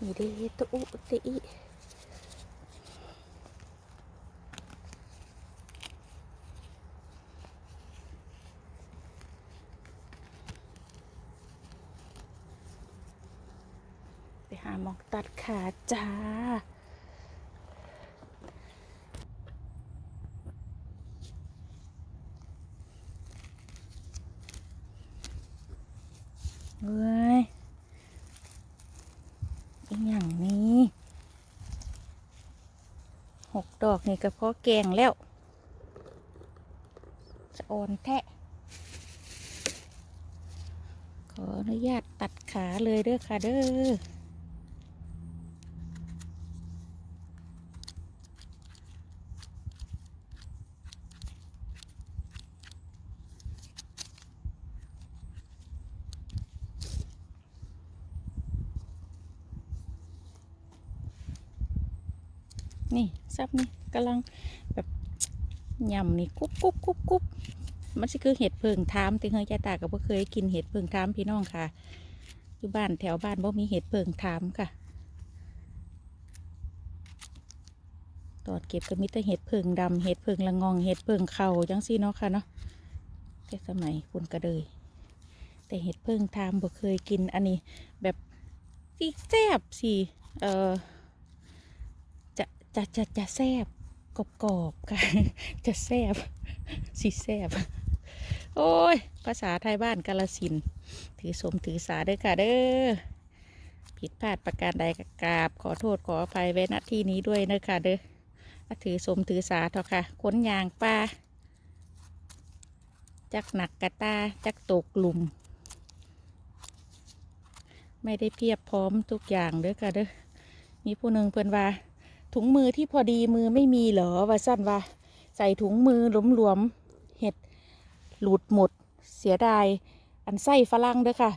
นี่เด้ตัวอุตอีไปหาหมองตัดขาจ้าเว้ อีหยังนี้หกดอกนี่ก็พอแกงแล้ว จะออนแทะ ขออนุญาตตัดขาเลยเด้อค่ะเด้อ นี่ซับนี่กำลังแบบยำนี่กุ๊บกุ๊บกุ๊บกุ๊บมันสิคือเห็ดเพิงทามติเฮยใจตาก็บ่เคยกินเห็ดเพิงทามพี่น้องค่ะอยู่บ้านแถวบ้านบ่มีเห็ดเพิงทามค่ะ ตอนเก็บก็มีแต่เห็ดเพิงดำเห็ดเพิงละงองเห็ดเพิงเข่าจังซี่เนาะค่ะเนาะแต่สมัยคุณกระเดยแต่เห็ดเพิงทามบ่เคยกินอันนี้แบบที่แซ่บสิเออ จะจะจะแซบกรอบกรอบๆค่ะ จะแซบสิแซบโอ้ย ภาษาไทยบ้านกาลสิน ถือสมถือสาเด้อค่ะเด้อ ผิดพลาดประการใดกกราบ ขอโทษขออภัยไว้ณที่นี้ด้วยเด้อค่ะเด้อถือสมถือสาเถอะค่ะขนยางป้าจักหนักกระตาจักตกหลุมไม่ได้เพียบพร้อมทุกอย่างเด้อค่ะเด้อมีผู้หนึ่งเพื่อนว่า ถุงมือที่พอดีมือไม่มีเหรอว่าสั้นว่า ใส่ถุงมือหลวมๆเห็ดหลุดหมด เสียดาย อันไส้ฝรั่งเด้อค่ะ